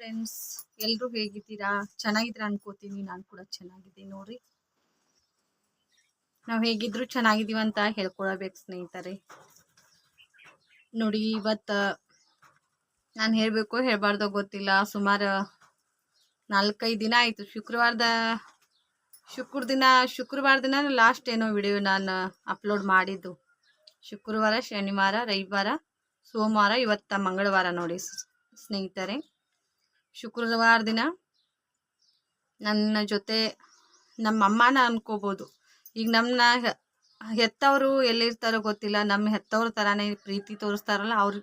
Friends ಎಲ್ಲರೂ ಹೇಗಿದ್ದೀರಾ? ಚೆನ್ನಾಗಿದ್ದೀರಾ ಅನ್ಕೋತೀನಿ. ನಾನು ಕೂಡ ಚೆನ್ನಾಗಿದ್ದೀನಿ ನೋಡ್ರಿ. ನಾವು ಹೇಗಿದ್ರು ಚೆನ್ನಾಗಿದ್ದೀವಿ ಅಂತ ಹೇಳ್ಕೊಳ್ಬೇಕು ಸ್ನೇಹಿತರೆ. ನೋಡಿ, ಇವತ್ತು, ನಾನು ಹೇಳಬೇಕು ಹೇಳಬಾರ್ದೋ ಗೊತ್ತಿಲ್ಲ. ಸುಮಾರು, ನಾಲ್ಕೈದು ದಿನ ಆಯಿತು. ಶುಕ್ರವಾರದ, ಶುಕ್ರ ದಿನ, ಶುಕ್ರವಾರ ದಿನ ಲಾಸ್ಟ್ ಏನೋ ವಿಡಿಯೋ ನಾನು ಅಪ್ಲೋಡ್ ಮಾಡಿದ್ದು. ಶುಕ್ರವಾರ, ಶನಿವಾರ, ರವಿವಾರ, ಸೋಮವಾರ, ಇವತ್ತ ಮಂಗಳವಾರ ನೋಡಿ ಸ್ನೇಹಿತರೆ. ಶುಕ್ರವಾರ ದಿನ ನನ್ನ ಜೊತೆ ನಮ್ಮ ಅಮ್ಮನ ಅನ್ಕೋಬೋದು. ಈಗ ನಮ್ಮನ್ನ ಹೆತ್ತವರು ಎಲ್ಲಿರ್ತಾರೋ ಗೊತ್ತಿಲ್ಲ. ನಮ್ಮ ಹೆತ್ತವ್ರ ಥರನೇ ಪ್ರೀತಿ ತೋರಿಸ್ತಾರಲ್ಲ, ಅವ್ರು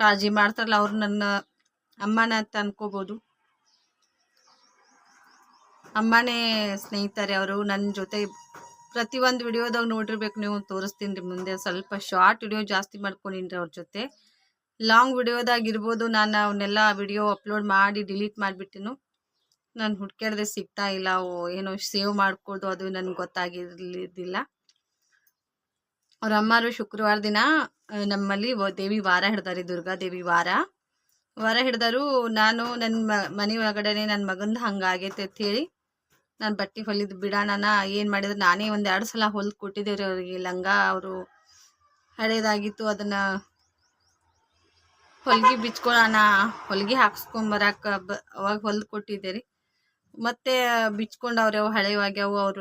ಕಾಳಜಿ ಮಾಡ್ತಾರಲ್ಲ, ಅವ್ರು ನನ್ನ ಅಮ್ಮನ ಅಂತ ಅನ್ಕೋಬೋದು. ಅಮ್ಮನೇ ಸ್ನೇಹಿತರೆ ಅವರು ನನ್ನ ಜೊತೆ ಪ್ರತಿಯೊಂದು ವಿಡಿಯೋದಾಗ ನೋಡಿರ್ಬೇಕು ನೀವು, ತೋರಿಸ್ತೀನಿ ರೀ ಮುಂದೆ. ಸ್ವಲ್ಪ ಶಾರ್ಟ್ ವಿಡಿಯೋ ಜಾಸ್ತಿ ಮಾಡ್ಕೊಂಡಿನ್ರಿ ಅವ್ರ ಜೊತೆ. ಲಾಂಗ್ ವಿಡಿಯೋದಾಗಿರ್ಬೋದು, ನಾನು ಅವನ್ನೆಲ್ಲ ವಿಡಿಯೋ ಅಪ್ಲೋಡ್ ಮಾಡಿ ಡಿಲೀಟ್ ಮಾಡಿಬಿಟ್ಟಿನು. ನಾನು ಹುಡ್ಕ್ಯಾಡ್ದೆ ಸಿಗ್ತಾ ಇಲ್ಲ ಏನೋ ಸೇವ್ ಮಾಡ್ಕೊಳ್ದು ಅದು ನನಗೆ ಗೊತ್ತಾಗಿರ್ಲಿದ್ದಿಲ್ಲ ಅವ್ರ ಅಮ್ಮರು ಶುಕ್ರವಾರ ದಿನ ನಮ್ಮಲ್ಲಿ ದೇವಿ ವಾರ ಹಿಡ್ದಾರೆ, ದುರ್ಗಾ ದೇವಿ ವಾರ. ವಾರ ಹಿಡ್ದಾರು, ನಾನು ನನ್ನ ಮನೆ ಒಳಗಡೆನೆ ನನ್ನ ಮಗಂದು ಹಂಗಾಗೈತೆ ಅಂತ ಹೇಳಿ ನಾನು ಬಟ್ಟೆ ಹೊಲಿದು ಬಿಡೋಣ ಏನು ಮಾಡಿದ್ರು, ನಾನೇ ಒಂದು ಎರಡು ಸಲ ಹೊಲ್ದು ಕೊಟ್ಟಿದ್ದೇವ್ರಿ ಅವರಿಗೆ, ಲಂಗ ಅವರು ಹಳೇದಾಗಿತ್ತು, ಅದನ್ನು ಹೊಲಿಗೆ ಬಿಚ್ಕೊಳ್ಳೋಣ ಹೊಲಿಗೆ ಹಾಕ್ಸ್ಕೊಂಬರಕ ಬ, ಅವಾಗ ಹೊಲ್ದು ಕೊಟ್ಟಿದ್ದೆ ರೀ ಮತ್ತೆ ಬಿಚ್ಕೊಂಡವ್ರೆ ಅವು ಹಳೆವಾಗ್ಯಾವು ಅವ್ರ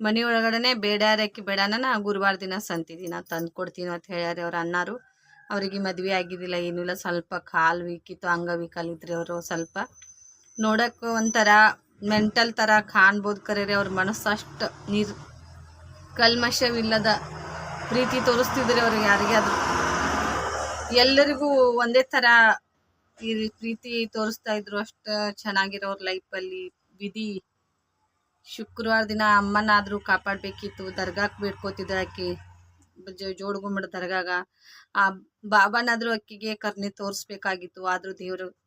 ಮನೆ ಒಳಗಡೆನೆ ಬೇಡ್ಯಾರಕ್ಕೆ ಬೇಡಾನ ಗುರುವಾರ ದಿನ ಸಂತಿ ನಾ ತಂದು ಕೊಡ್ತೀನಿ ಅಂತ ಹೇಳ್ಯಾರ ಅವ್ರು ಅನ್ನಾರು ಅವರಿಗೆ ಮದುವೆ ಆಗಿದ್ದಿಲ್ಲ ಏನೂ ಇಲ್ಲ, ಸ್ವಲ್ಪ ಕಾಲು ವೀಕಿತ್ತು ಅಂಗವೀಕಲಿದ್ರಿ ಅವರು ಸ್ವಲ್ಪ. ನೋಡೋಕೆ ಒಂಥರ ಮೆಂಟಲ್ ಥರ ಕಾಣ್ಬೋದು ಕರೆ ಅವ್ರ ಮನಸ್ಸು, ಅಷ್ಟು ನೀರು ಕಲ್ಮಶವಿಲ್ಲದ ಪ್ರೀತಿ ತೋರಿಸ್ತಿದ್ರಿ ಅವ್ರಿಗೆ ಯಾರಿಗಾದ್ರು. ಎಲ್ಲರಿಗೂ ಒಂದೇ ತರ ಈ ಪ್ರೀತಿ ತೋರಿಸ್ತಾ ಇದ್ರು ಅಷ್ಟು ಚೆನ್ನಾಗಿರೋರ್ ಅಲ್ಲಿ. ವಿಧಿ, ಶುಕ್ರವಾರ ದಿನ ಅಮ್ಮನಾದ್ರೂ ಕಾಪಾಡಬೇಕಿತ್ತು ದರ್ಗಾಕ್ಕೆ ಬೇಡ್ಕೋತಿದ್ದ ಆಕಿ. ಜ- ಜೋಡ್ಗುಮ್ಮಡ ದರ್ಗಾಗ. ಆ ಬಾಬಾನಾದ್ರೂ ಅಕ್ಕಿಗೆ ಕರ್ನಿ ತೋರಿಸ್ಬೇಕಾಗಿತ್ತು, ಆದ್ರೂ ದೇವರು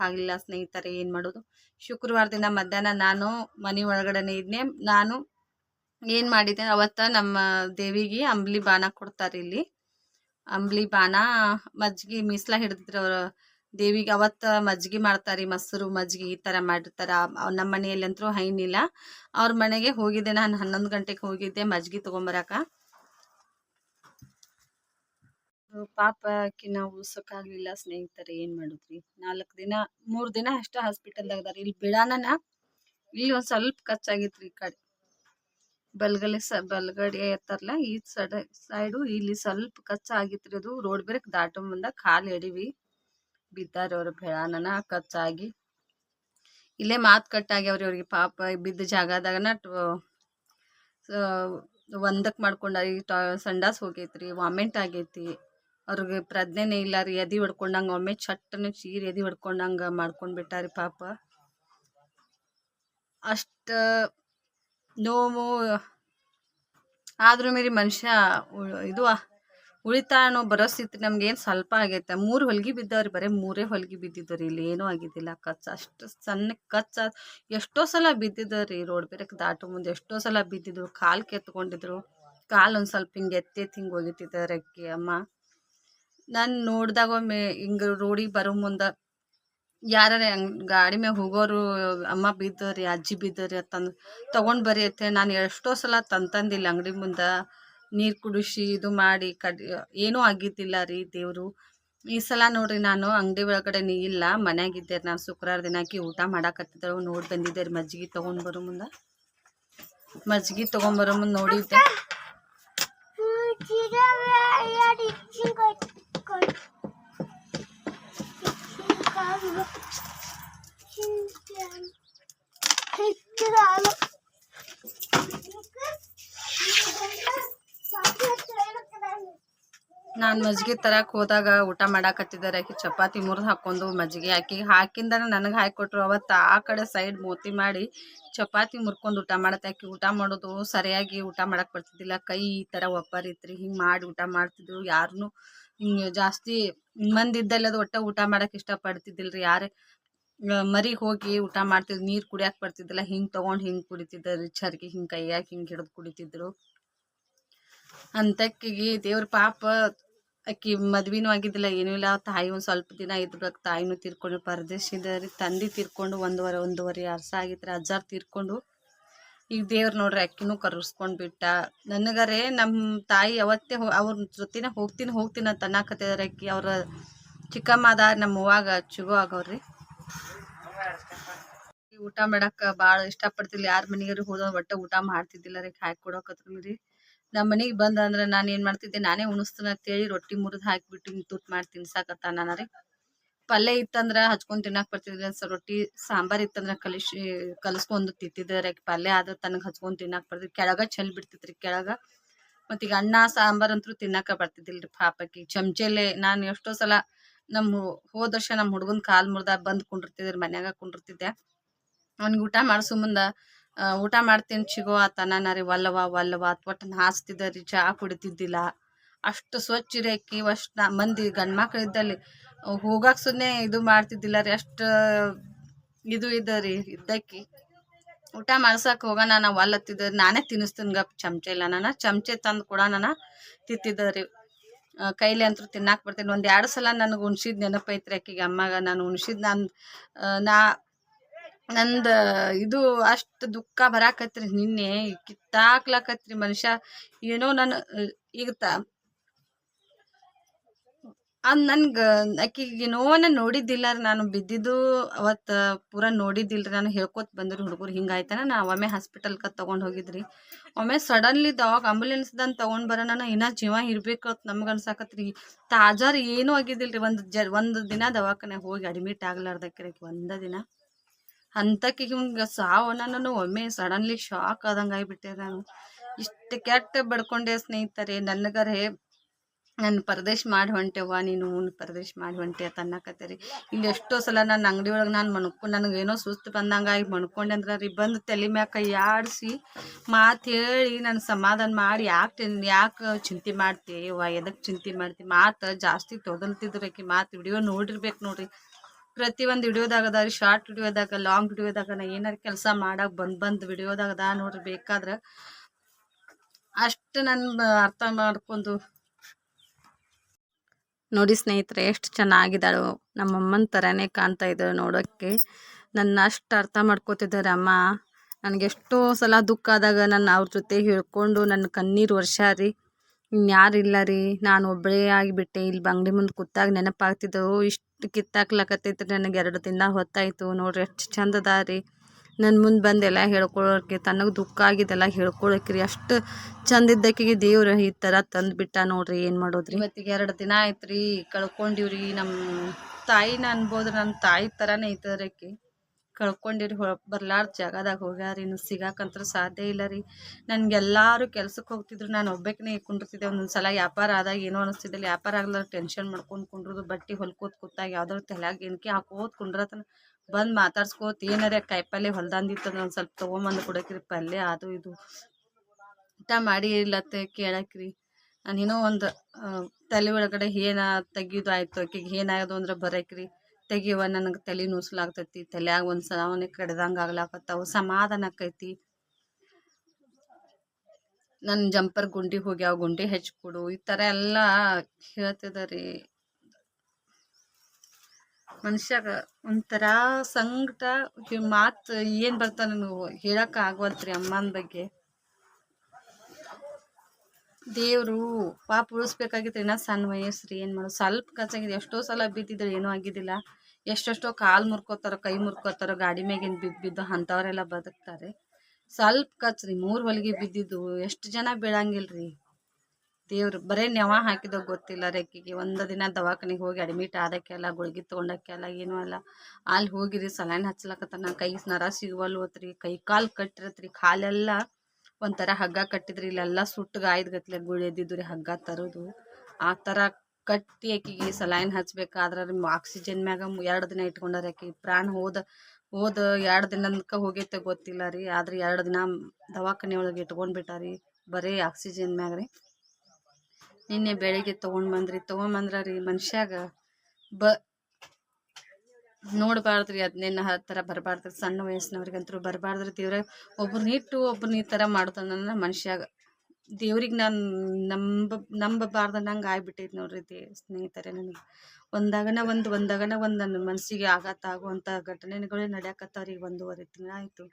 ಆಗಿಲ್ಲ ಸ್ನೇಹಿತರೆ, ಏನು ಮಾಡೋದು? ಶುಕ್ರವಾರ ದಿನ ಮಧ್ಯಾಹ್ನ ನಾನು ಮನೆ ಒಳಗಡೆನೆ ಇದ್ನೆ. ನಾನು ಏನು ಮಾಡಿದ್ದೆ ಅವತ್ತ ನಮ್ಮ ದೇವಿಗೆ ಅಂಬ್ಲಿ ಬಾಣ ಕೊಡ್ತಾರೆ ಇಲ್ಲಿ. ಅಂಬ್ಲಿ ಬಾನ ಮಜ್ಜಿಗೆ ಮೀಸ್ಲ ಹಿಡಿದ್ರು ಅವ್ರ ದೇವಿಗೆ ಅವತ್ತು ಮಜ್ಜಿಗೆ ಮಾಡ್ತಾರೆ, ಮೊಸರು, ಮಜ್ಜಿಗೆ ಈ ಥರ ಮಾಡಿರ್ತಾರೆ. ನಮ್ಮ ಮನೆಯಲ್ಲಿ ಅಂತೂ ಹೈನಿಲ್ಲ ಅವ್ರ ಮನೆಗೆ ಹೋಗಿದ್ದೆ ನಾನು ಹನ್ನೊಂದು ಗಂಟೆಗೆ ಹೋಗಿದ್ದೆ ಮಜ್ಜಿಗೆ ತೊಗೊಂಬರಕ. ಪಾಪ ನಾವು ಉಳ್ಸೋಕ್ಕಾಗಲಿಲ್ಲ ಸ್ನೇಹಿತರೆ, ಏನು ಮಾಡಿದ್ರಿ? ನಾಲ್ಕು ದಿನ, ಮೂರು ದಿನ ಅಷ್ಟೇ ಹಾಸ್ಪಿಟಲ್ದಾಗ ಇಲ್ಲಿ ಬಿಡಾನನ ಇಲ್ಲಿ ಒಂದು ಸ್ವಲ್ಪ ಕಚ್ಚಾಗಿತ್ರಿ ಈ ಕಡೆ. ಬಲ್ಗಲೆ ಸ, ಬಲ್ಗಡೆ ಎತ್ತಾರಲ್ಲ ಈ ಸೈಡ್, ಸೈಡು ಇಲ್ಲಿ ಸ್ವಲ್ಪ ಕಚ್ಚ ಆಗಿತ್ರಿ ಅದು. ರೋಡ್ ಬ್ರೇಕ್ ದಾಟೋ ಮುಂದ ಕಾಲು ಎಡಿವಿ ಬಿದ್ದಾರ ಅವ್ರ ಬೆಳಾನನ ಕಚ್ಚಾಗಿ. ಇಲ್ಲೇ ಮಾತು ಕಟ್ಟಾಗ್ಯಾವ್ರಿ ಅವ್ರಿಗೆ ಪಾಪ. ಬಿದ್ದ ಜಾಗದಾಗನ ಒಂದಕ್ಕೆ ಮಾಡ್ಕೊಂಡ ಈ ಟಾ, ಸಂಡಾಸ್ ಹೋಗೈತ್ರಿ, ವಾಮೆಂಟ್ ಆಗೈತಿ. ಅವ್ರಿಗೆ ಪ್ರಜ್ಞೆನೇ ಇಲ್ಲ ರೀ ಎದಿ ಹೊಡ್ಕೊಂಡಂಗೆ, ಒಮ್ಮೆ ಚಟ್ಟನೆ ಚೀರ್ ಎದಿ ಹೊಡ್ಕೊಂಡಂಗೆ ಮಾಡ್ಕೊಂಡು ಬಿಟ್ಟಾರಿ ಪಾಪ. ಅಷ್ಟು ನೋವು. ಆದ್ರೂ ಮೀರಿ ಮನುಷ್ಯ ಇದು ಉಳಿತಾಯ ಉಳಿತಾಯ ಅನ್ನೋ ನಮ್ಗೆ ನಮ್ಗೇನು ಸ್ವಲ್ಪ ಆಗೈತೆ. ಮೂರು ಹೊಲಿಗೆ ಬಿದ್ದವ್ರಿ, ಬರೀ ಮೂರೇ ಹೊಲಿಗೆ ಬಿದ್ದಿದ್ದವ್ರಿ. ಇಲ್ಲಿ ಏನೂ ಆಗಿದ್ದಿಲ್ಲ. ಕಚ್ಚ, ಅಷ್ಟು ಸಣ್ಣ ಕಚ್ಚ, ಎಷ್ಟೋ ಸಲ ಬಿದ್ದಿದ್ದವ್ರಿ. ರೋಡ್ ಬೇರೆಕ್ಕೆ ದಾಟೋ ಮುಂದೆ ಎಷ್ಟೋ ಸಲ ಬಿದ್ದಿದ್ರು. ಕಾಲು ಕೆತ್ಕೊಂಡಿದ್ರು. ಕಾಲು ಒಂದು ಸ್ವಲ್ಪ ಹಿಂಗೆ ಎತ್ತೆ ಹಿಂಗೆ ಅಕ್ಕಿ ಅಮ್ಮ. ನಾನು ನೋಡಿದಾಗ ಒಮ್ಮೆ ಹಿಂಗೆ ರೋಡಿಗೆ ಬರೋ ಮುಂದೆ ಯಾರ ಗಾಡಿ ಮ್ಯಾಗ ಹೋಗೋರು, ಅಮ್ಮ ಬಿದ್ದವ್ರಿ ಅಜ್ಜಿ ಬಿದ್ದವ್ರಿ ಅಂತಂದು ತೊಗೊಂಡು ಬರಿ ಅತ್ತೆ ನಾನು ಎಷ್ಟೋ ಸಲ ತಂತಂದಿಲ್ಲ ಅಂಗಡಿ ಮುಂದೆ. ನೀರು ಕುಡಿಸಿ ಇದು ಮಾಡಿ, ಕಡಿ, ಏನೂ ಆಗಿದ್ದಿಲ್ಲ ರೀ ದೇವರು. ಈ ಸಲ ನೋಡ್ರಿ ನಾನು ಅಂಗಡಿ ಒಳಗಡೆ ನೀ ಇಲ್ಲ ಮನ್ಯಾಗಿದ್ದೆ ನಾನು ಶುಕ್ರವಾರ ದಿನಕ್ಕೆ ಊಟ ಮಾಡಾಕತ್ತಿದ್ದಳು. ನೋಡಿ ಬಂದಿದ್ದೆ ರೀ ಮಜ್ಜಿಗೆ ತೊಗೊಂಡು ಬರೋ ಮುಂದೆ. ಮಜ್ಜಿಗೆ ತೊಗೊಂಬರೋ ಮುಂದೆ ನೋಡಿದ್ದೆ. ನಾನು ಮಜ್ಜಿಗೆ ತರಕ್ಕೆ ಹೋದಾಗ ಊಟ ಮಾಡಾಕತ್ತಿದ್ದಾರೆ. ಆಕಿ ಚಪಾತಿ ಮುರಿದು ಹಾಕೊಂಡು ಮಜ್ಜಿಗೆ ಆಕಿ ಹಾಕಿಂದನ ನನಗೆ ಹಾಕಿಕೊಟ್ರು ಅವತ್ತು ಆ ಕಡೆ ಸೈಡ್ ಮೋತಿ ಮಾಡಿ ಚಪಾತಿ ಮುರ್ಕೊಂಡು ಊಟ ಮಾಡತ್ತೆ. ಆಕಿ ಊಟ ಮಾಡೋದು ಸರಿಯಾಗಿ ಊಟ ಮಾಡಕ್ಕೆ ಬರ್ತಿದ್ದಿಲ್ಲ. ಕೈ ಈ ಥರ ಒಪ್ಪರಿತ್ರಿ ಹಿಂಗೆ ಮಾಡಿ ಊಟ ಮಾಡ್ತಿದ್ರು. ಯಾರನ್ನೂ ಜಾಸ್ತಿ ಮಂದಿ ಇದ್ದಲ್ಲಿ ಅದು ಒಟ್ಟ ಊಟ ಮಾಡಕ್ಕೆ ಇಷ್ಟಪಡ್ತಿದ್ದಿಲ್ಲ ರೀ ಯಾರೇ ಮರಿ ಹೋಗಿ ಊಟ ಮಾಡ್ತಿದ್ರು ನೀರು ಕುಡಿಯಕ್ಕೆ ಬರ್ತಿದ್ದಿಲ್ಲ. ಹಿಂಗೆ ತೊಗೊಂಡು ಹಿಂಗೆ ಕುಡಿತಿದ್ದರು ಚರ್ಗಿ ಹಿಂಗೆ ಕೈಯಾಗ ಹಿಂಗೆ ಹಿಡಿದು ಕುಡಿತಿದ್ರು. ಅಂತಕ್ಕಿಗೆ ದೇವ್ರ ಪಾಪ ಅಕ್ಕಿ ಮದ್ವಿನೂ ಆಗಿದ್ದಿಲ್ಲ, ಏನೂ ಇಲ್ಲ. ತಾಯಿ ಒಂದು ಸ್ವಲ್ಪ ದಿನ ಇದ್ಬೇಕು ತಾಯಿನೂ ತೀರ್ಕೊಂಡು ಪರದೇಶಿದ ರೀ ತಂದೆ ತೀರ್ಕೊಂಡು ಒಂದುವರೆ ಒಂದುವರೆ ವರ್ಷ ಆಗಿತ್ತು ಅಜ್ಜಾರ್ ತೀರ್ಕೊಂಡು ಈಗ ದೇವ್ರು ನೋಡ್ರಿ ಅಕ್ಕಿನೂ ಕರ್ಸ್ಕೊಂಡ್ ಬಿಟ್ಟ. ನನಗರೆ ನಮ್ಮ ತಾಯಿ ಅವತ್ತೇ ಹೋ, ಅವ್ರ ಜೊತಿನ ಹೋಗ್ತೀನಿ ಹೋಗ್ತೀನಿ ಅಂತ ಅನ್ನಕತ್ತಿದಾರೆ ಅಕ್ಕಿ. ಅವ್ರ ಚಿಕ್ಕಮ್ಮ ಅದ ನಮ್ಮ ಅವ್ವಾಗ ಚಿಗೋ ಆಗವ್ರಿ. ಊಟ ಮಾಡಕ್ಕೆ ಭಾಳ ಇಷ್ಟಪಡ್ತಿಲ್ಲ. ಯಾರ ಮನೆಗಾರು ಹೋದ ಒಟ್ಟ ಊಟ ಮಾಡ್ತಿದ್ದಿಲ್ಲ ರೀ, ಹಾಕಿ ಕೊಡೋಕತ್ರಿ ರೀ. ನಮ್ಮ ಮನೆಗೆ ಬಂದ ಅಂದ್ರೆ ನಾನು ಏನು ಮಾಡ್ತಿದ್ದೆ, ನಾನೇ ಉಣಿಸ್ತೀನಿ ಅಂತೇಳಿ ರೊಟ್ಟಿ ಮುರಿದು ಹಾಕಿಬಿಟ್ಟು ತುತ್ತು ಮಾಡಿ ತಿನ್ಸಾಕತ್ತ ನಾನು ರೀ. ಪಲ್ಯ ಇತ್ತಂದ್ರ ಹಚ್ಕೊಂಡ್ ತಿನ್ನಕ್ಕೆ ಬರ್ತಿದ್ರಿ ರೊಟ್ಟಿ, ಸಾಂಬಾರ್ ಇತ್ತಂದ್ರ ಕಲಿಸಿ ಕಲಸ್ಕೊಂಡ್ ತಿಂತಿದ್ದೆ ರೀ. ಪಲ್ಯ ಆದ್ರೆ ತನಗೆ ಹಚ್ಕೊಂಡು ತಿನ್ನಕ್ಕೆ ಬರ್ತಿದ್ದು ಕೆಳಗೆ ಚೆಲ್ ಬಿಡ್ತಿತ್ತು ರೀ ಕೆಳಗೆ ಈಗ ಅನ್ನ, ಸಾಂಬಾರ್ ಅಂತೂ ತಿನ್ನಾಕ ಬರ್ತಿದ್ದಿಲ್ಲ ರೀ ಪಾಪಕ್ಕೆ. ಚಮಚೆಲೆ ನಾನು ಎಷ್ಟೋ ಸಲ ನಮ್ಮ ಹೋದ ವರ್ಷ ನಮ್ಮ ಹುಡುಗನ ಕಾಲು ಮುರ್ದ ಬಂದು ಕುಂಡಿರ್ತಿದ್ರಿ ಮನ್ಯಾಗ ಕುಂಡಿರ್ತಿದ್ದೆ. ಅವ್ನಿಗೆ ಊಟ ಮಾಡಿಸೋ ಮುಂದ ಊಟ ಮಾಡ್ತೀನಿ ಚಿಗೋ ಆತನ ರೀ, ವಲ್ಲವ ವಲ್ಲವ ಒಟ್ಟು ನಾಚ್ತಿದ್ದ ರೀ ಚಹಾ ಕುಡಿತಿದ್ದಿಲ್ಲ. ಅಷ್ಟು ಸ್ವಚ್ಛ ಇರಕ್ಕಿ ಆಕಿ ಅಷ್ಟು ಮಂದಿ ಗಂಡು ಮಕ್ಳು ಇದ್ದಲ್ಲಿ ಹೋಗಕ್ಕೆ ಸುಮ್ಮನೆ ಇದು ಮಾಡ್ತಿದ್ದಿಲ್ಲ ರೀ, ಅಷ್ಟು ಇದು ಇದ್ದ ರೀ ಇದ್ದಕ್ಕಿ. ಊಟ ಮಾಡ್ಸಕ್ಕೆ ಹೋಗೋಣ, ನಾವು ಅಲ್ಲತ್ತಿದ್ದ ನಾನೇ ತಿನ್ನಿಸ್ತೀನಿ ಗಪ್ ಚಮಚೆ ಇಲ್ಲ ನಾನು. ಚಮಚೆ ತಂದು ಕೂಡ ನಾನು ತಿತ್ತಿದ್ದ ರೀ. ಕೈಲಿ ಅಂತೂ ತಿನ್ನಕ್ಕೆ ಬರ್ತೀನಿ. ಒಂದು ಎರಡು ಸಲ ನನಗೆ ಉಣ್ಸಿದ ನೆನಪೈತ್ರಿ ಆಕಿಗೆ ಅಮ್ಮಾಗ ನಾನು ಉಣ್ಸಿದ್ ನಾನು ನಾ ನಂದು ಇದು ಅಷ್ಟು ದುಃಖ ಬರಾಕತ್ರಿ ನಿನ್ನೆ. ಕಿತ್ತಾಕ್ಲಾಕತ್ರಿ ಮನುಷ್ಯ. ಏನೋ ನಾನು, ಈಗ ತ ಅದು ನನ್ಗೆ ಆಕಿಗೆ ನೋವನ್ನ ನಾನು ನೋಡಿದ್ದಿಲ್ಲ ರೀ, ನಾನು ಬಿದ್ದಿದ್ದು ಅವತ್ತು ಪೂರ ನೋಡಿದ್ದಿಲ್ಲ ರೀ, ನಾನು ಹೇಳ್ಕೊತ ಬಂದ್ರಿ ಹುಡುಗರು ಹಿಂಗಾಯ್ತನ ನಾ ಒಮ್ಮೆ ಹಾಸ್ಪಿಟಲ್ಗೆ ತೊಗೊಂಡು ಹೋಗಿದ್ರಿ. ಒಮ್ಮೆ ಸಡನ್ಲಿ ದವಾಗ ಆಂಬುಲೆನ್ಸ್ದಂದು ತೊಗೊಂಡು ಬರೋಣ ಇನ್ನೂ ಜೀವ ಇರ್ಬೇಕು ಅಂತ ನಮ್ಗೆ ಅನ್ಸಾಕತ್ರಿ. ತಾಜಾರ್ ಏನೂ ಆಗಿದ್ದಿಲ್ಲ ರೀ ಒಂದು ಜ, ಒಂದು ದಿನ ದವಾಖಾನೆ ಹೋಗಿ ಅಡ್ಮಿಟ್ ಆಗ್ಲಾರ್ದಕ್ಕೆ ಒಂದ ದಿನ. ಅಂಥಕ್ಕೆ ಹಿಂಗೆ ನಾನು ಒಮ್ಮೆ ಸಡನ್ಲಿ ಶಾಕ್ ಆದಂಗೆ ಆಗಿಬಿಟ್ಟೆ ನಾನು. ಇಷ್ಟು ಕೆಟ್ಟ ಬಡ್ಕೊಂಡೆ ಸ್ನೇಹಿತರೆ, ನನಗರೆ ನನ್ನ ಪರದೇಶ ಮಾಡಿ ಹೊಂಟೆವ್ವ, ನೀನು ಪರದೇಶ ಮಾಡಿ ಹೊಂಟೆ ಅಂತ ಅನ್ನಕತ್ತೀರಿ. ಇಲ್ಲಿ ಎಷ್ಟೋ ಸಲ ನನ್ನ ಅಂಗಡಿ ಒಳಗೆ ನಾನು ಮಣ್ಕೊಂಡು ನನಗೇನೋ ಸುಸ್ತು ಬಂದಂಗಾಗಿ ಮಣ್ಕೊಂಡೆ ಅಂದ್ರೆ ರೀ, ಬಂದು ತಲೆ ಮ್ಯಾಕ ಆಡಿಸಿ ಮಾತು ಹೇಳಿ ನನ್ನ ಸಮಾಧಾನ ಮಾಡಿ ಯಾಕೆ ಯಾಕೆ ಚಿಂತೆ ಮಾಡ್ತಿ ವಾ ಎದಕ್ಕೆ ಚಿಂತೆ ಮಾಡ್ತಿ? ಮಾತು ಜಾಸ್ತಿ ತೊದಲ್ತಿದ್ರು ಆಕಿ, ಮಾತು ವಿಡಿಯೋ ನೋಡಿರ್ಬೇಕು ನೋಡ್ರಿ. ಪ್ರತಿಯೊಂದು ವಿಡಿಯೋದಾಗ ಅದ ರೀ, ಶಾರ್ಟ್ ವಿಡಿಯೋದಾಗ, ಲಾಂಗ್ ವಿಡಿಯೋದಾಗ ನಾ ಏನಾರು ಕೆಲಸ ಮಾಡಕ್ಕೆ ಬಂದು ಬಂದು ವಿಡಿಯೋದಾಗ ಅದ ನೋಡ್ರಿ, ಬೇಕಾದ್ರೆ ಅಷ್ಟು ನನ್ನ ಅರ್ಥ ಮಾಡ್ಕೊಂಡು ನೋಡಿ ಸ್ನೇಹಿತರೆ, ಎಷ್ಟು ಚೆನ್ನಾಗಿದ್ದಾಳು. ನಮ್ಮಮ್ಮನ ಥರನೇ ಕಾಣ್ತಾ ಇದ್ದಾಳು ನೋಡೋಕ್ಕೆ ನನ್ನ ಅಷ್ಟು ಅರ್ಥ ಮಾಡ್ಕೋತಿದ್ದಾರೆ ಅಮ್ಮ. ನನಗೆ ಎಷ್ಟೋ ಸಲ ದುಃಖ ಆದಾಗ ನಾನು ಅವ್ರ ಜೊತೆ ಹೇಳ್ಕೊಂಡು ನನ್ನ ಕಣ್ಣೀರು ವರ್ಷ ರೀ. ಇನ್ಯಾರಿಲ್ಲ ರೀ. ನಾನು ಒಬ್ಬಳೇ ಆಗಿಬಿಟ್ಟೆ. ಇಲ್ಲಿ ಬಂಗಡಿ ಮುಂದೆ ಕೂತಾಗ ನೆನಪಾಗ್ತಿದ್ದವು. ಇಷ್ಟು ಕಿತ್ತಾಕ್ಲಕತ್ತೈತ್ರಿ. ನನಗೆ ಎರಡು ದಿನ ಹೊತ್ತಾಯಿತು. ನೋಡ್ರಿ ಎಷ್ಟು ಚಂದದ ರೀ. ನನ್ನ ಮುಂದೆ ಬಂದೆಲ್ಲ ಹೇಳ್ಕೊಳ್ಳೋಕೆ ತನಗೆ ದುಃಖ ಆಗಿದೆಲ್ಲ ಹೇಳ್ಕೊಳಕ್ಕೆ ರೀ ಅಷ್ಟು ಚಂದ ಇದ್ದಕ್ಕಿಗೆ ದೇವ್ರು ಈ ಥರ ತಂದುಬಿಟ್ಟ ನೋಡ್ರಿ, ಏನು ಮಾಡೋದ್ರಿ? ಇವತ್ತಿಗೆ ಎರಡು ದಿನ ಆಯ್ತು ರೀ ಕಳ್ಕೊಂಡಿವ್ರಿ. ನಮ್ಮ ತಾಯಿನ ಅನ್ಬೋದು ನನ್ನ ತಾಯಿ ಥರನೇ ಐತದ್ರಿ ಕಳ್ಕೊಂಡಿರಿ ಹೊ ಬರ್ಲಾರ್ದ ಜಾಗದಾಗ ಹೋಗ್ಯಾರ. ಇನ್ನು ಸಿಗಾಕಂತ್ರ ಸಾಧ್ಯ ಇಲ್ಲ ರೀ. ನನಗೆಲ್ಲರೂ ಕೆಲ್ಸಕ್ಕೆ ಹೋಗ್ತಿದ್ರು. ನಾನು ಒಬ್ಬಕ್ಕೇ ಕುಂಡಿರ್ತಿದ್ದೆ ಒಂದೊಂದು ಸಲ ವ್ಯಾಪಾರ ಆದಾಗ ಏನೋ ಅನಿಸ್ತಿದ್ದಿಲ್ಲ ವ್ಯಾಪಾರ ಆಗ್ಲಾರ ಟೆನ್ಷನ್ ಮಾಡ್ಕೊಂಡು ಕುಂಡ್ರದು ಬಟ್ಟೆ ಹೊಲ್ಕೋತ ಕೂತಾಗ ಯಾವ್ದಾದ್ರು ತಲೆಯಾಗ ಎಣ್ಕೆ ಹಾಕೋತ್ ಕುಂಡ್ರತನ ಬಂದು ಮಾತಾಡ್ಸ್ಕೋತ ಏನಾರ ಕಾಯಿಪಲ್ಲೆ ಹೊಲ್ದಂದಿತ್ತು ಒಂದು ಸ್ವಲ್ಪ ತೊಗೊಂಬಂದು ಕೊಡಕ್ರಿ ಪಲ್ಯ ಅದು ಇದು. ಊಟ ಮಾಡಿ ಇಲ್ಲತ್ತೆ ಕೇಳಕ್ರಿ. ನಾನು ಒಂದು ತಲೆ ಒಳಗಡೆ ಏನ ತೆಗಿಯೋದು ಆಯಿತು ಆಕೆಗೆ ಏನಾಗೋದು ಅಂದ್ರೆ ಬರಕ್ರಿ. ತೆಗಿಯವ ನನಗೆ ತಲೆ ನುಸ್ಲಾಗ್ತೈತಿ, ತಲೆಯಾಗ ಒಂದು ಸಾವನೆ ಕಡ್ದಂಗೆ ಆಗ್ಲಾಕತ್ತಾವು, ಸಮಾಧಾನ ಆಕೈತಿ. ನನ್ನ ಜಂಪರ್ ಗುಂಡಿ ಹೋಗ್ಯಾವ, ಗುಂಡಿ ಹೆಚ್ಚಿಕೊಡು ಈ ಥರ ಎಲ್ಲ ಹೇಳ್ತಿದಾರೆ. ಮನುಷ್ಯಾಗ ಒಂಥರ ಸಂಕಟ ಮಾತು ಏನು ಬರ್ತಾ ನನಗೆ ಹೇಳಕ್ಕೆ ಆಗವಲ್ತ್ರಿ ಅಮ್ಮನ ಬಗ್ಗೆ. ದೇವರು ಪಾಪ ಉಳಿಸ್ಬೇಕಾಗಿತ್ತು ಇನ್ನೂ ಸಣ್ಣ ವಯಸ್ಸು ಏನು ಮಾಡೋದು? ಸ್ವಲ್ಪ ಖರ್ಚಾಗಿದೆ ಎಷ್ಟೋ ಸಲ ಬಿದ್ದಿದ್ರೆ, ಏನೂ ಆಗಿದ್ದಿಲ್ಲ. ಎಷ್ಟೆಷ್ಟೋ ಕಾಲು ಮುರ್ಕೋತಾರೋ, ಕೈ ಮುರ್ಕೋತಾರೋ, ಗಾಡಿ ಮ್ಯಾಗಿಂದ ಬಿದ್ದು ಬಿದ್ದು ಅಂಥವರೆಲ್ಲ ಬದುಕ್ತಾರೆ. ಸ್ವಲ್ಪ ಖರ್ಚು ರೀ ಮೂರು ಹೊಲಿಗೆ ಬಿದ್ದಿದ್ದು, ಎಷ್ಟು ಜನ ಬೀಳಂಗಿಲ್ಲ ರೀ ದೇವ್ರು ಬರೇ ನೆವ ಹಾಕಿದ ಗೊತ್ತಿಲ್ಲ ರೆಕ್ಕಿಗೆ. ಒಂದು ದಿನ ದವಾಖಾನಿಗೆ ಹೋಗಿ ಅಡ್ಮಿಟ್ ಆದಕ್ಕೆಲ್ಲ, ಗುಳ್ಗಿ ತೊಗೊಂಡಕ್ಕೆಲ್ಲ ಏನೂ ಅಲ್ಲ. ಅಲ್ಲಿ ಹೋಗಿರಿ, ಸಲೈನ್ ಹಚ್ಲಕತ್ತನ ಕೈ ನರ ಸಿಗವಲ್ವತ್ರಿ ಕೈ ಕಾಲು ಕಟ್ಟಿರತ್ರಿ. ಕಾಲೆಲ್ಲ ಒಂಥರ ಹಗ್ಗ ಕಟ್ಟಿದ್ರಿ. ಇಲ್ಲೆಲ್ಲ ಸುಟ್ಟು ಗತ್ಲೆ ಗುಳಿ ರೀ ಹಗ್ಗ ತರೋದು. ಆ ಥರ ಕಟ್ಟಿ ಆಕಿಗೆ ಸಲೈನ್ ಹಚ್ಬೇಕಾದ್ರೆ ಆಕ್ಸಿಜನ್ ಮ್ಯಾಗ ಎರಡು ದಿನ ಇಟ್ಕೊಂಡಾರ ಆಕಿ ಪ್ರಾಣ ಹೋದ ಹೋದ ಎರಡು ದಿನಕ್ಕೆ ಹೋಗೈತೆ ಗೊತ್ತಿಲ್ಲ ರೀ. ಆದ್ರೆ ಎರಡು ದಿನ ದವಾಖಾನೆ ಒಳಗೆ ಇಟ್ಕೊಂಡು ಬಿಟ್ಟಾರಿ. ಬರೀ ಆಕ್ಸಿಜನ್ ಮ್ಯಾಗ ರೀ ನಿನ್ನೆ ಬೆಳಿಗ್ಗೆ ತೊಗೊಂಡು ಬಂದ್ರಿ ತೊಗೊಂಬಂದ್ರ ರೀ ಮನುಷ್ಯಾಗ ಬ ನೋಡಬಾರ್ದ್ರಿ ಅದನ್ನೇನು ಆ ಥರ ಬರಬಾರ್ದು, ಸಣ್ಣ ವಯಸ್ಸಿನವ್ರಿಗಂತೂ ಬರಬಾರ್ದ್ರಿ ದೇವ್ರ ಒಬ್ರನ್ನ ಇಟ್ಟು ಒಬ್ರನ್ನ ಈ ಥರ ಮಾಡ್ತಾನ ಮನುಷ್ಯಾಗ ದೇವ್ರಿಗೆ ನಾನು ನಂಬ ನಂಬಬಾರ್ದು ನಂಗೆ ಆಗ್ಬಿಟ್ಟೈತೆ ನೋಡ್ರಿ ದೇ ಸ್ನೇಹಿತರೆ ನನಗೆ. ಒಂದಾಗನ ಒಂದು ಒಂದಾಗನ ಒಂದು ನನ್ನ ಮನಸ್ಸಿಗೆ ಆಘಾತ ಆಗುವಂಥ ಘಟನೆಗಳೇ ನಡೆಯಕತ್ತಾವ್ರಿ ಈಗ ಒಂದೂವರೆ ತಿಂಗಳಾಯ್ತು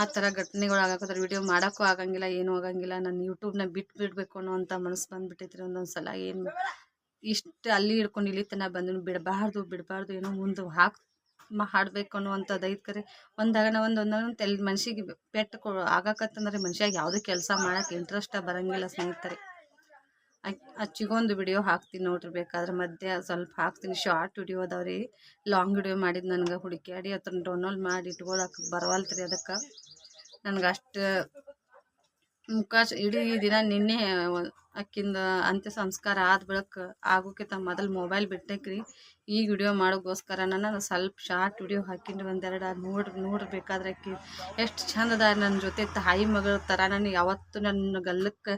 ಆ ಥರ ಘಟನೆಗಳು ಆಗಾಕತ್ತಾರ ವಿಡಿಯೋ ಮಾಡೋಕ್ಕೂ ಆಗಂಗಿಲ್ಲ, ಏನೂ ಆಗಂಗಿಲ್ಲ. ನಾನು ಯೂಟ್ಯೂಬ್ನ ಬಿಟ್ಟು ಬಿಡಬೇಕು ಅಂತ ಮನಸ್ಸು ಬಂದುಬಿಟ್ಟೈತ್ರಿ ಒಂದೊಂದು ಸಲ ಏನು ಇಷ್ಟು ಅಲ್ಲಿ ಹಿಡ್ಕೊಂಡು ಇಲ್ಲಿ ತನಕ ಬಂದು ಬಿಡಬಾರ್ದು ಬಿಡಬಾರ್ದು, ಏನೋ ಮುಂದೆ ಹಾಕ್ ಹಾಡಬೇಕು ಅನ್ನುವಂಥದ್ದು ಐತೆ ಕರೆ ಒಂದಾಗನ ಒಂದು ಒಂದೊಂದು ತೆಲ್ ಮನ್ಷಿಗೆ ಪೆಟ್ಟು ಕೊ ಆಗಾಕತ್ತಂದ್ರೆ ಮನುಷ್ಯಾಗ ಯಾವುದೇ ಕೆಲಸ ಮಾಡೋಕ್ಕೆ ಇಂಟ್ರೆಸ್ಟ ಬರಂಗಿಲ್ಲ ಸ್ನೇಹಿತರೆ. ಅಚ್ಚಿಗೊಂದು ವಿಡಿಯೋ ಹಾಕ್ತೀನಿ ನೋಡ್ರಿ, ಬೇಕಾದ್ರೆ ಮಧ್ಯ ಸ್ವಲ್ಪ ಹಾಕ್ತೀನಿ. ಶಾರ್ಟ್ ವಿಡಿಯೋ ಅದಾವ್ರಿ ಲಾಂಗ್ ವಿಡಿಯೋ ಮಾಡಿದ್ದು ನನಗೆ ಹುಡುಕ್ಯಾಡಿ ಅದನ್ನು ಡೌನ್ಲೋಡ್ ಮಾಡಿ ಇಟ್ಕೊಳಕ್ಕೆ ರೀ ಅದಕ್ಕೆ. ನನಗೆ ಅಷ್ಟು ಮುಖ ಇಡೀ ದಿನ ನಿನ್ನೆ ಅಕ್ಕಿಂದ ಅಂತ್ಯ ಸಂಸ್ಕಾರ ಆದ ಬಳಿಕ ತಮ್ಮ ಮೊದಲು ಮೊಬೈಲ್ ಬಿಟ್ಟೈಕ್ರಿ ಈಗ ವಿಡಿಯೋ ಮಾಡೋಕ್ಕೋಸ್ಕರ ನಾನು ಸ್ವಲ್ಪ ಶಾರ್ಟ್ ವಿಡಿಯೋ ಹಾಕಿನ್ರಿ ಒಂದೆರಡು ನೋಡ್ರಿ ನೋಡ್ಬೇಕಾದ್ರೆ ಅಕ್ಕಿ ಎಷ್ಟು ಚಂದ ನನ್ನ ಜೊತೆ ತಾಯಿ ಮಗಳ ಥರ ನನಗೆ ಯಾವತ್ತು ನನ್ನ ಗಲ್ಲಕ್ಕೆ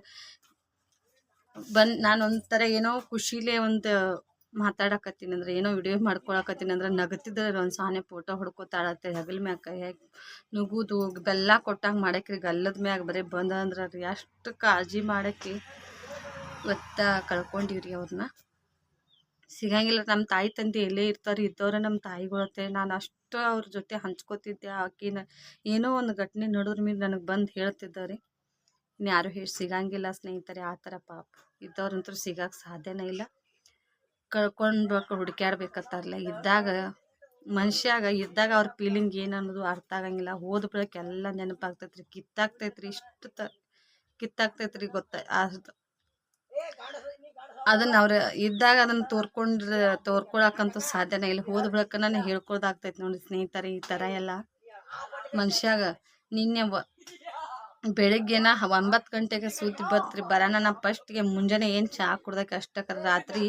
ಬಂದು ನಾನು ಒಂಥರ ಏನೋ ಖುಷಿಲೇ ಒಂದು ಮಾತಾಡಕತ್ತೀನಿ ಅಂದ್ರೆ, ಏನೋ ವಿಡಿಯೋ ಮಾಡ್ಕೊಳಕತ್ತೀನಿ ಅಂದ್ರೆ ನಗತಿದ್ರೆ ಒಂದು ಸಾನೆ ಫೋಟೋ ಹೊಡ್ಕೊತಾಳತ್ತೆ, ಹಗಲ್ ಮ್ಯಾಗ ಹಾಕಿ ನುಗ್ಗುದು, ಬೆಲ್ಲ ಕೊಟ್ಟಾಗ ಮಾಡಕ್ರಿ, ಗಲ್ಲದ ಮ್ಯಾಗ ಬರೀ ಬಂದ ಅಂದ್ರೆ ರೀ, ಅಷ್ಟು ಕಾಳಜಿ ಮಾಡಕ್ಕೆ ಒತ್ತ ಕಳ್ಕೊಂಡಿವ್ರಿ ಅವ್ರನ್ನ ಸಿಗಂಗಿಲ್ಲ ನಮ್ಮ ತಾಯಿ ತಂದೆ ಎಲ್ಲೇ ಇರ್ತಾರೆ, ಇದ್ದವ್ರೆ ನಮ್ಮ ತಾಯಿಗಳತ್ತೆ, ನಾನು ಅಷ್ಟು ಅವ್ರ ಜೊತೆ ಹಂಚ್ಕೋತಿದ್ದೆ, ಆಕಿನ ಏನೋ ಒಂದು ಘಟನೆ ನಡೆದ್ರ ಮೇಲೆ ನನಗೆ ಬಂದು ಹೇಳ್ತಿದ್ದಾರೆ. ಇನ್ನು ಯಾರು ಹೇಳಿ ಸಿಗಂಗಿಲ್ಲ ಸ್ನೇಹಿತರೆ, ಆ ಥರ ಪಾಪ. ಇದ್ದವ್ರಂತೂ ಸಿಗಕ್ಕೆ ಸಾಧ್ಯನೇ ಇಲ್ಲ. ಕಳ್ಕೊಂಡ್ಬೇಕು ಹುಡುಕ್ಯಾಡ್ಬೇಕತ್ತಾರಲ್ಲ ಇದ್ದಾಗ, ಮನುಷ್ಯಾಗ ಇದ್ದಾಗ ಅವ್ರ ಫೀಲಿಂಗ್ ಏನು ಅನ್ನೋದು ಅರ್ಥ ಆಗಂಗಿಲ್ಲ. ಹೋದ ಬಳಿಕ ಎಲ್ಲ ನೆನಪಾಗ್ತೈತೆ ರೀ ಕಿತ್ತಾಗ್ತೈತೆ ರೀ ಇಷ್ಟು ತ, ಕಿತ್ತಾಗ್ತೈತ್ರಿ ಗೊತ್ತ? ಅದನ್ನು ಅವ್ರ ಇದ್ದಾಗ ಅದನ್ನು ತೋರ್ಕೊಂಡ್ರೆ, ತೋರ್ಕೊಳಕ್ಕಂತೂ ಸಾಧ್ಯನೇ ಇಲ್ಲ. ಹೋದ ಬಳಿಕ ನಾನು ಹೇಳ್ಕೊಳ್ದಾಗ್ತೈತೆ ನೋಡಿ ಸ್ನೇಹಿತರೆ, ಈ ಥರ ಎಲ್ಲ. ಮನುಷ್ಯಾಗ ನಿನ್ನೆ ಬೆಳಗ್ಗೆನ ಒಂಬತ್ತು ಗಂಟೆಗೆ ಸೂತಿ ಬತ್ರಿ ಬರೋಣ ಫಸ್ಟ್ಗೆ ಮುಂಜಾನೆ ಏನು ಚಹಾ ಕುಡ್ದಕ್ಕೆ ಅಷ್ಟಕ್ಕೆ ರಾತ್ರಿ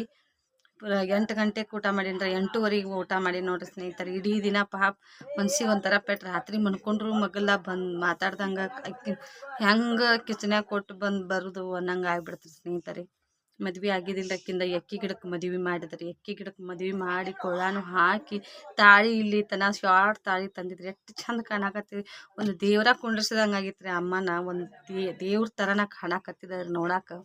ಎಂಟು ಗಂಟೆಗೆ ಊಟ ಮಾಡೀನಿ ಎಂಟೂವರೆಗೆ ಊಟ ಮಾಡಿ ನೋಡ್ರಿ ಸ್ನೇಹಿತರೆ. ಇಡೀ ದಿನ ಪಾಪ ಮನ್ಸಿಗೆ ಒಂಥರ ಪೆಟ್ಟು ರಾತ್ರಿ ಮನ್ಕೊಂಡ್ರು ಮಗಲ್ಲ ಬಂದು ಮಾತಾಡ್ದಂಗೆ ಹೆಂಗೆ ಕಿಚನ್ಯಾಗ ಕೊಟ್ಟು ಬಂದು ಬರೋದು ಅನ್ನಂಗೆ ಆಗ್ಬಿಡ್ತು ಸ್ನೇಹಿತರೆ. ಮದ್ವೆ ಆಗಿದ್ದಿಲ್ಲ ಅಕ್ಕಿಂದ ಎಕ್ಕಿ ಗಿಡಕ್ಕೆ ಮದುವೆ ಮಾಡಿದ್ರಿ. ಎಕ್ಕಿ ಗಿಡಕ್ಕೆ ಮದ್ವೆ ಮಾಡಿ ಕೊಳಾನು ಹಾಕಿ ತಾಳಿ ಇಲ್ಲಿ ತನ ಶಾರ್ಟ್ ತಾಳಿ ತಂದಿದ್ರೆ. ಎಷ್ಟು ಚಂದ ಕಾಣಕತ್ತಿ. ಒಂದು ದೇವ್ರ ಕುಂಡ್ರಿಸಿದಂಗೆ ಆಗಿತ್ತು ರೀ ಅಮ್ಮನ ಒಂದು ದೇವ್ರ ಥರನ ಕಾಣಕತ್ತಿದ್ದಾರೆ ನೋಡಕ್ಕೆ